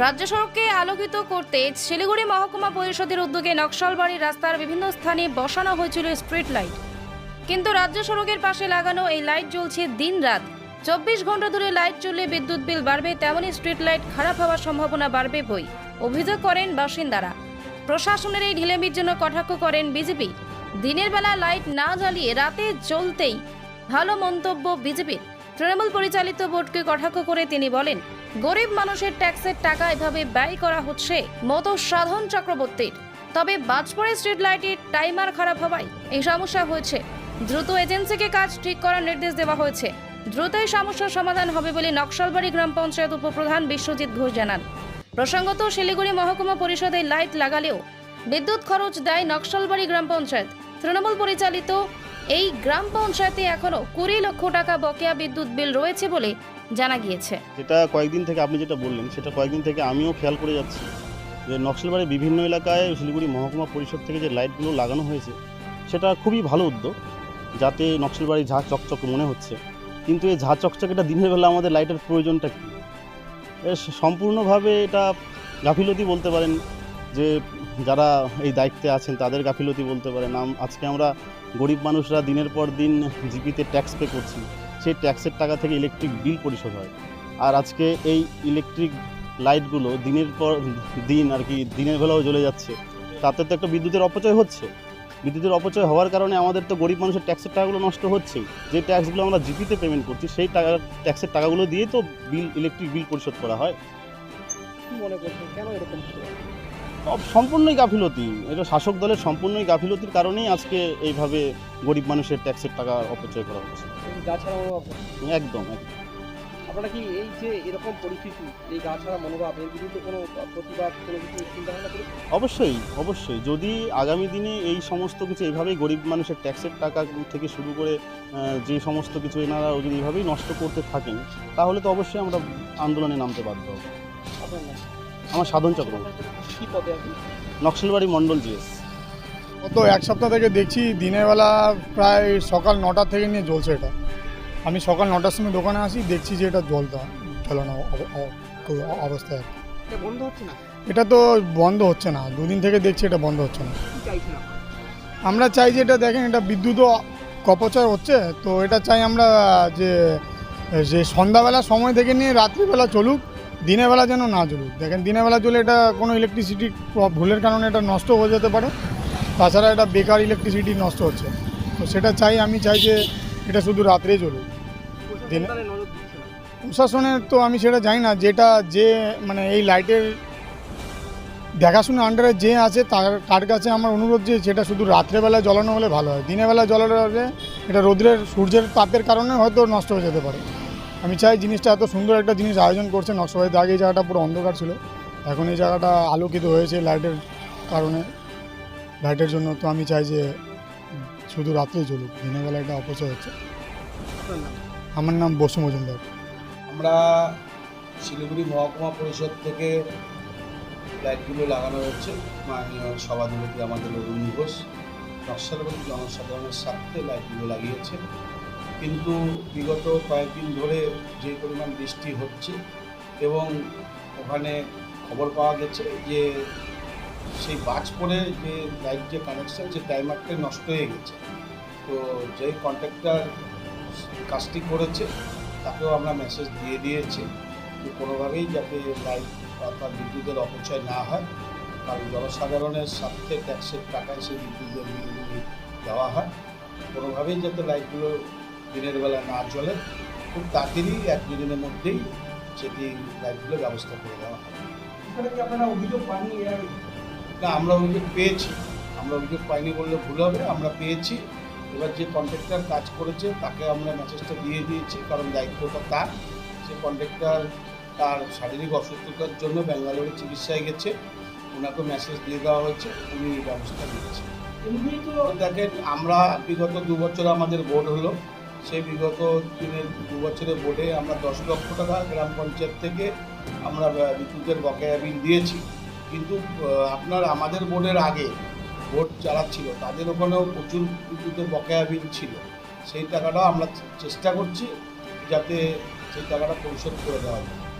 রাজ্য সড়ককে আলোকিত করতে শিলিগুড়ি মহকুমা পরিষদের উদ্যোগে নকশালবাড়ি রাস্তার বিভিন্ন স্থানে বসানো হয়েছিল স্ট্রিট লাইট কিন্তু রাজ্য সড়কের পাশে লাগানো এই লাইট জ্বলছে দিন রাত চব্বিশ ঘণ্টা ধরে লাইট চললে বিদ্যুৎ বিল বাড়বে তেমনই স্ট্রিট লাইট খারাপ হওয়ার সম্ভাবনা বাড়বে বই, অভিযোগ করেন বাসিন্দারা। প্রশাসনের এই ঢিলেমির জন্য কটাক্ষ করেন বিজেপি। দিনের বেলা লাইট না জ্বালিয়ে রাতে জ্বলতেই ভালো মন্তব্য বিজেপির। তৃণমূল পরিচালিত বোর্ডকে কটাক্ষ করে তিনি বলেন গরিব মানুষের ট্যাক্সের টাকা এভাবে ব্যয় করা হচ্ছে মতো সাধন চক্রবর্তীর। তবে বাজপড়ে স্ট্রিট লাইটের টাইমার খারাপ হওয়ায় এই সমস্যা হয়েছে। দ্রুত এজেন্সিকে কাজ ঠিক করার নির্দেশ দেওয়া হয়েছে। দ্রুতই সমস্যার সমাধান হবে বলে নকশালবাড়ি গ্রাম পঞ্চায়েত উপপ্রধান বিশ্বজিৎ ঘোষ জানান। প্রসঙ্গত শিলিগুড়ি মহকুমা পরিষদে লাইট লাগালেও বিদ্যুৎ খরচ দেয় নকশালবাড়ি গ্রাম পঞ্চায়েত। তৃণমূল পরিচালিত এই গ্রাম পঞ্চায়েতে এখনও কুড়ি লক্ষ টাকা বকেয়া বিদ্যুৎ বিল রয়েছে বলে জানা গিয়েছে। যেটা কয়েকদিন থেকে আপনি যেটা বললেন, সেটা কয়েকদিন থেকে আমিও খেয়াল করে যাচ্ছি যে নকশালবাড়ির বিভিন্ন এলাকায় শিলিগুড়ি মহকুমা পরিষদ থেকে যে লাইটগুলো লাগানো হয়েছে, সেটা খুবই ভালো উদ্যোগ, যাতে নকশালবাড়ি ঝাঁ চকচক মনে হচ্ছে। কিন্তু এই ঝাঁ চকচকেটা দিনের বেলা আমাদের লাইটের প্রয়োজনটা কী? সম্পূর্ণভাবে এটা গাফিলতি বলতে পারেন যে যারা এই দায়িত্বে আছেন, তাদের গাফিলতি বলতে পারেন। আজকে আমরা গরিব মানুষরা দিনের পর দিন জিপিতে ট্যাক্স পে করছি, সেই ট্যাক্সের টাকা থেকে ইলেকট্রিক বিল পরিশোধ হয়। আর আজকে এই ইলেকট্রিক লাইটগুলো দিনের পর দিন আর কি দিনের বেলাও জ্বলে যাচ্ছে, তাতে তো একটা বিদ্যুতের অপচয় হচ্ছে। বিদ্যুতের অপচয় হওয়ার কারণে আমাদের তো গরিব মানুষের ট্যাক্সের টাকাগুলো নষ্ট হচ্ছেই। যে ট্যাক্সগুলো আমরা জিপিতে পেমেন্ট করছি, সেই টাকা ট্যাক্সের টাকাগুলো দিয়ে তো বিল ইলেকট্রিক বিল পরিশোধ করা হয়। মনে করছেন? কেন এরকম? সম্পূর্ণই গাফিলতি। এটা শাসক দলের সম্পূর্ণই গাফিলতির কারণেই আজকে এইভাবে গরিব মানুষের ট্যাক্সের টাকা অপচয় করা হচ্ছে। একদম একদম। আপনারা কি এই যে এরকম পরিস্থিতি এই গা ছাড়া মনোভাব এর বিরুদ্ধে কোনো প্রতিবাদ কোনো কিছু চিন্তা ভাবনা অবশ্যই অবশ্যই। যদি আগামী দিনে এই সমস্ত কিছু এইভাবেই গরিব মানুষের ট্যাক্সের টাকা থেকে শুরু করে যে সমস্ত কিছু এনারা যদি এইভাবেই নষ্ট করতে থাকেন তাহলে তো অবশ্যই আমরা আন্দোলনে নামতে বাধ্য হব। আপনার আমার সাধন চক্রবর্তী কি পদে আপনি? নকশালবাড়ি মণ্ডল জিএস। গত এক সপ্তাহ থেকে দেখছি দিনের বেলা প্রায় সকাল নটা থেকে নিয়ে জ্বলছে এটা। আমি সকাল নটার সময় দোকানে আসি দেখছি যে এটা জ্বলতা জ্বলানো অব- অব- অব- অবস্থায় আর কি। এটা বন্ধ হচ্ছে না? এটা তো বন্ধ হচ্ছে না। দুদিন থেকে দেখছি এটা বন্ধ হচ্ছে না? আমরা চাই যে এটা দেখেন এটা বিদ্যুৎও অপচয় হচ্ছে। তো এটা চাই আমরা যে যে সন্ধ্যাবেলা সময় থেকে নিয়ে রাত্রিবেলা চলুক দিনের বেলা যেন না চলুক দেখেন, দিনের বেলা চলে এটা কোনো ইলেকট্রিসিটি ভুলের কারণে এটা নষ্ট হয়ে যেতে পারে। তাছাড়া এটা বেকার ইলেকট্রিসিটি নষ্ট হচ্ছে। তো সেটা চাই, আমি চাই যে এটা শুধু চলুক প্রশাসন দিনে- প্রশাসনের তো আমি সেটা জানি না, যেটা যে মানে এই লাইটের দেখাশোনা আন্ডারে যে আছে, তার তার কাছে আমার অনুরোধ যে সেটা শুধু রাত্রেবেলা জ্বলানো হলে ভালো হয়। দিনের বেলা জ্বালানো হলে এটা রোদ্রের, সূর্যের তাপের কারণে হয়তো নষ্ট হয়ে যেতে পারে। আমি চাই জিনিসটা এত সুন্দর একটা জিনিস আয়োজন করছে। নকশাবাড়িতে আগে এই জায়গাটা পুরো অন্ধকার ছিল। এখন এই জায়গাটা আলোকিত হয়েছে লাইটের কারণে, লাইটের জন্য। তো আমি চাই যে শুধু রাত্রেই চলুক দিনের বেলা এটা অপচয় হচ্ছে। আমার নাম বসু মজুমদার। আমরা শিলিগুড়ি মহকুমা পরিষদ থেকে লাইটগুলো লাগানো হচ্ছে। মাননীয় সভাধিপতি আমাদের অরুণ ঘোষ। নকশালবাড়ি জনসাধারণের স্বার্থে লাইটগুলো লাগিয়েছে কিন্তু বিগত কয়েকদিন ধরে যে পরিমাণ বৃষ্টি হচ্ছে এবং ওখানে খবর পাওয়া গেছে যে সেই বাজ পড়ে যে লাইট যে কানেকশন যে টাইমারটা নষ্ট হয়ে গেছে। তো যেই কন্ট্রাক্টর কাজটি করেছে, তাকেও আমরা মেসেজ দিয়ে দিয়েছি যে কোনোভাবেই যাতে লাইট অর্থাৎ বিদ্যুতের অপচয় না হয়। কারণ জনসাধারণের স্বার্থে ট্যাক্সের টাকায় সেই বিদ্যুতের বিলগুলি দেওয়া হয়। কোনোভাবেই যাতে লাইটগুলো দিনের বেলা না চলে খুব তাড়াতাড়ি এক দুদিনের মধ্যেই সেটি লাইটগুলো ব্যবস্থা করে দেওয়া হয়। আপনারা অভিযোগ পাননি না আমরা অভিযোগ পেয়েছি। আমরা অভিযোগ পাইনি বললে ভুল হবে আমরা পেয়েছি। এবার যে কন্ট্রাক্টর কাজ করেছে তাকে আমরা মেসেজটা দিয়ে দিয়েছি কারণ দায়িত্বটা তার। সে কন্ট্রাক্টর তার শারীরিক অসুস্থতার জন্য ব্যাঙ্গালোরে চিকিৎসায় গেছে। ওনাকে মেসেজ দিয়ে দেওয়া হয়েছে উনি ব্যবস্থা এমনি তো দেখেন আমরা বিগত দু বছর আমাদের বোর্ড হলো। সেই বিগত দিনের দু বছরের বোর্ডে আমরা দশ লক্ষ টাকা গ্রাম পঞ্চায়েত থেকে আমরা বিদ্যুতের বকেয়া বিল দিয়েছি। কিন্তু আপনার আমাদের বোর্ডের আগে ভোট যারা ছিল তাদের ওখানেও প্রচুর বিদ্যুতের বকেয়া বিল ছিল। সেই টাকাটাও আমরা চেষ্টা করছি যাতে সেই টাকাটা পরিশোধ করে দেওয়া যায়।